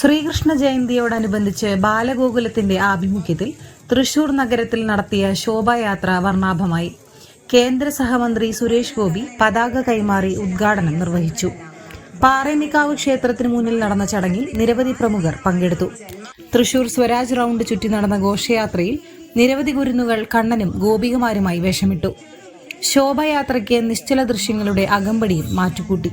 ശ്രീകൃഷ്ണ ജയന്തിയോടനുബന്ധിച്ച് ബാലഗോകുലത്തിന്റെ ആഭിമുഖ്യത്തിൽ തൃശൂർ നഗരത്തിൽ നടത്തിയ ശോഭായാത്ര വർണാഭമായി. കേന്ദ്ര സഹമന്ത്രി സുരേഷ് ഗോപി പതാക കൈമാറി ഉദ്ഘാടനം നിർവഹിച്ചു. പാറേനിക്കാവ് ക്ഷേത്രത്തിന് മുന്നിൽ നടന്ന ചടങ്ങിൽ നിരവധി പ്രമുഖർ പങ്കെടുത്തു. തൃശൂർ സ്വരാജ് റൗണ്ട് ചുറ്റി നടന്ന ഘോഷയാത്രയിൽ നിരവധി കുരുന്നുകൾ കണ്ണനും ഗോപികമാരുമായി വേഷമിട്ടു. ശോഭയാത്രയ്ക്ക് നിശ്ചല ദൃശ്യങ്ങളുടെ അകമ്പടിയും മാറ്റുകൂട്ടി.